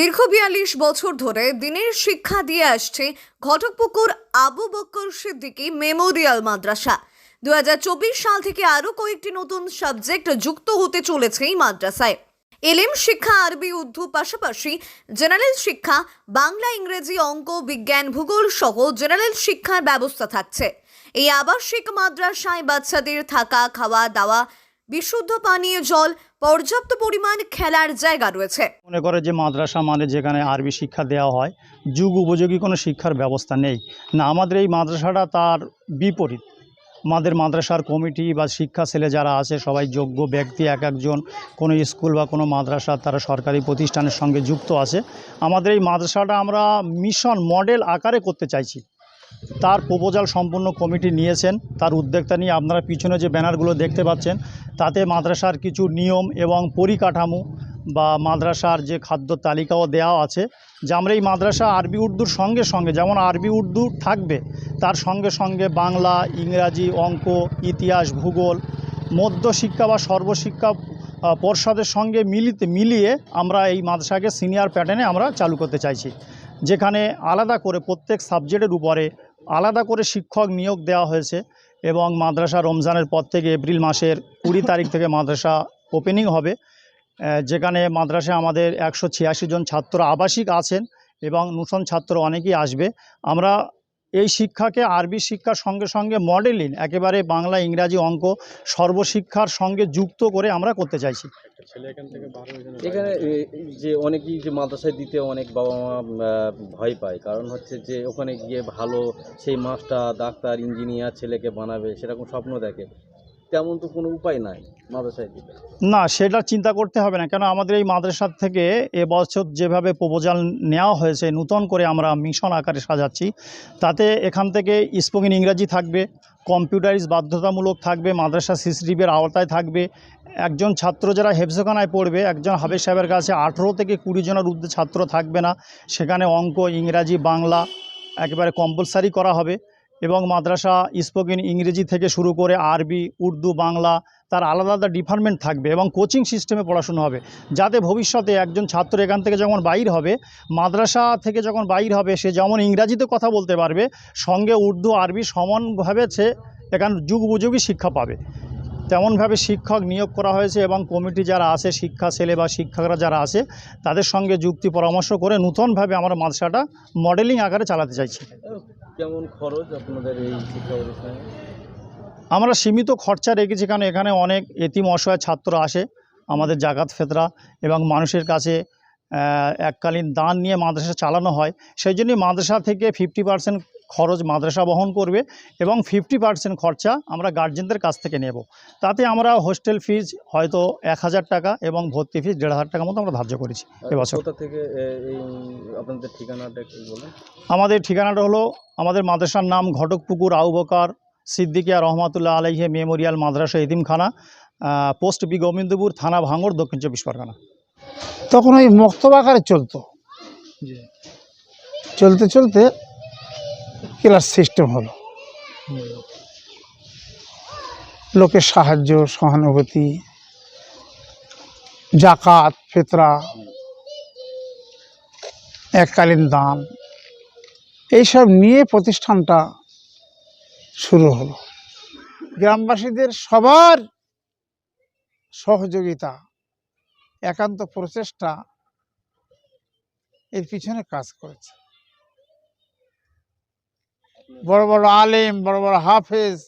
দীর্ঘ বিয়াল্লিশ বছর ধরে দিনের শিক্ষা দিয়ে আসছে ঘটকপুকুর আবু বক্কর সিদ্দিকী মেমোরিয়াল মাদ্রাসা। দু হাজার চব্বিশ সাল থেকে আরও কয়েকটি নতুন সাবজেক্ট যুক্ত হতে চলেছে এই মাদ্রাসায়। এলিম শিক্ষা, আরবি, উর্দু পাশাপাশি জেনারেল শিক্ষা, বাংলা, ইংরেজি, অঙ্ক, বিজ্ঞান, ভূগোল সহ জেনারেল শিক্ষার ব্যবস্থা থাকছে। এই আবাসিক মাদ্রাসায় বাচ্চাদের থাকা, খাওয়া, দাওয়া বিশুদ্ধ পানীয় জল, পর্যাপ্ত পরিমাণ খেলার জায়গা রয়েছে। মনে করে যে মাদ্রাসা মানে যেখানে আরবি শিক্ষা দেওয়া হয়, যুগ উপযোগী কোনো শিক্ষার ব্যবস্থা নেই। না, আমাদের এই মাদ্রাসাটা তার বিপরীত। আমাদের মাদ্রাসার কমিটি বা শিক্ষা ছেলে যারা আছে, সবাই যোগ্য ব্যক্তি, এক একজন কোনো স্কুল বা কোনো মাদ্রাসা, তারা সরকারি প্রতিষ্ঠানের সঙ্গে যুক্ত আছে। আমাদের এই মাদ্রাসাটা আমরা মিশন মডেল আকারে করতে চাইছি। তার প্রপোজাল সম্পূর্ণ কমিটি নিয়েছেন। তার উদ্যোক্তা নিয়ে আপনারা পিছনে যে ব্যানারগুলো দেখতে পাচ্ছেন, তাতে মাদ্রাসার কিছু নিয়ম এবং পরিকাঠামো বা মাদ্রাসার যে খাদ্য তালিকাও দেওয়া আছে, যে আমরা এই মাদ্রাসা আরবি উর্দুর সঙ্গে সঙ্গে, যেমন আরবি উর্দু থাকবে, তার সঙ্গে সঙ্গে বাংলা, ইংরাজি, অঙ্ক, ইতিহাস, ভূগোল, মধ্যশিক্ষা বা সর্বশিক্ষা পর্ষদের সঙ্গে মিলিতে, মিলিয়ে আমরা এই মাদ্রাসাকে সিনিয়র প্যাটার্নে আমরা চালু করতে চাইছি। যেখানে আলাদা করে প্রত্যেক সাবজেক্টের উপরে আলাদা করে শিক্ষক নিয়োগ দেওয়া হয়েছে এবং মাদ্রাসা রমজানের পর থেকে এপ্রিল মাসের কুড়ি তারিখ থেকে মাদ্রাসা ওপেনিং হবে যেখানে মাদ্রাসায় আমাদের একশো ছিয়াশি জন ছাত্র আবাসিক আছেন এবং নূতন ছাত্র অনেকেই আসবে। আমরা এই শিক্ষাকে আরবি শিক্ষার সঙ্গে সঙ্গে মডেলিং একেবারে বাংলা ইংরাজি অঙ্ক সর্বশিক্ষার সঙ্গে যুক্ত করে আমরা করতে চাইছি। এখানে যে অনেকেই যে মাদ্রাসায় দিতে অনেক বাবা মা ভয় পায়। কারণ হচ্ছে যে ওখানে গিয়ে ভালো সেই মাস্টার ডাক্তার ইঞ্জিনিয়ার ছেলেকে বানাবে সেরকম স্বপ্ন দেখে। তেমন তো কোনো উপায় নাই মাদ্রাসায় দিতে। না, সেটা চিন্তা করতে হবে না। কেন আমাদের এই মাদ্রাসার থেকে এবছর যেভাবে প্রপোজাল নেওয়া হয়েছে, নূতন করে আমরা মিশন আকারে সাজাচ্ছি, তাতে এখান থেকে স্পোকেন ইংরাজি থাকবে কম্পিউটারাইজ বাধ্যতামূলক থাকবে, মাদ্রাসা সিসিটিভির আওতায় থাকবে। একজন ছাত্র যারা হেফজোখানায় পড়বে, একজন হাবেজ সাহেবের কাছে আঠেরো থেকে কুড়ি জনের ঊর্ধ্বে ছাত্র থাকবে না। সেখানে অঙ্ক, ইংরাজি, বাংলা একেবারে কম্পালসারি করা হবে। এবং মাদ্রাসা স্পোকেন ইংরেজি থেকে শুরু করে আরবি, উর্দু, বাংলা তার আলাদা আলাদা ডিপার্টমেন্ট থাকবে এবং কোচিং সিস্টেমে পড়াশুনো হবে। যাতে ভবিষ্যতে একজন ছাত্র এখান থেকে যখন বাইর হবে, মাদ্রাসা থেকে যখন বাইর হবে, সে যেমন ইংরাজিতে কথা বলতে পারবে, সঙ্গে উর্দু, আরবি সমানভাবে সে এখান যুগ উপযোগী শিক্ষা পাবে। তেমনভাবে শিক্ষক নিয়োগ করা হয়েছে এবং কমিটি যারা আছে, শিক্ষা ছেলে বা শিক্ষকরা যারা আছে, তাদের সঙ্গে যুক্তি পরামর্শ করে নূতনভাবে আমরা মাদ্রাসাটা মডেলিং আকারে চালাতে চাইছি। কেমন খরচ আপনাদের এই আমরা সীমিত খরচা রেখেছি, কারণ এখানে অনেক এতিম অসহায় ছাত্র আসে, আমাদের জাকাত ফেতরা এবং মানুষের কাছে এককালীন দান নিয়ে মাদ্রাসা চালানো হয় সেই জন্যই মাদ্রাসা থেকে ফিফটি পার্সেন্ট খরচ মাদ্রাসা বহন করবে এবং ফিফটি পার্সেন্ট খরচা আমরা গার্জেনদের কাছ থেকে নেব। তাতে আমরা হোস্টেল ফিজ হয়তো এক হাজার টাকা এবং ভর্তি ফিজ দেড় হাজার টাকার মতো আমরা ধার্য করেছি এবছর থেকে আপনাদের ঠিকানাটা বলুন। আমাদের ঠিকানাটা হলো আমাদের মাদ্রাসার নাম ঘটকপুকুর আউবকার সিদ্দিকিয়া রহমাতুল্লাহ আলাইহে মেমোরিয়াল মাদ্রাসা এতিমখানা আহ, পোস্ট বি গোবিন্দপুর থানা ভাঙড় দক্ষিণ চব্বিশ পরগনা। তখন ওই মক্তব আকারে চলতো। চলতে চলতে ক্লাস সিস্টেম হলো। লোকের সাহায্য সহানুভূতি জাকাত ফেতরা এককালীন দান এইসব নিয়ে প্রতিষ্ঠানটা শুরু হলো। গ্রামবাসীদের সবার সহযোগিতা একান্ত প্রচেষ্টা এর পিছনে কাজ করেছে। বড় বড় আলেম, বড় বড় হাফেজ,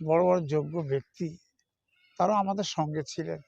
বড় বড় যোগ্য ব্যক্তি তারা আমাদের সঙ্গে ছিলেন।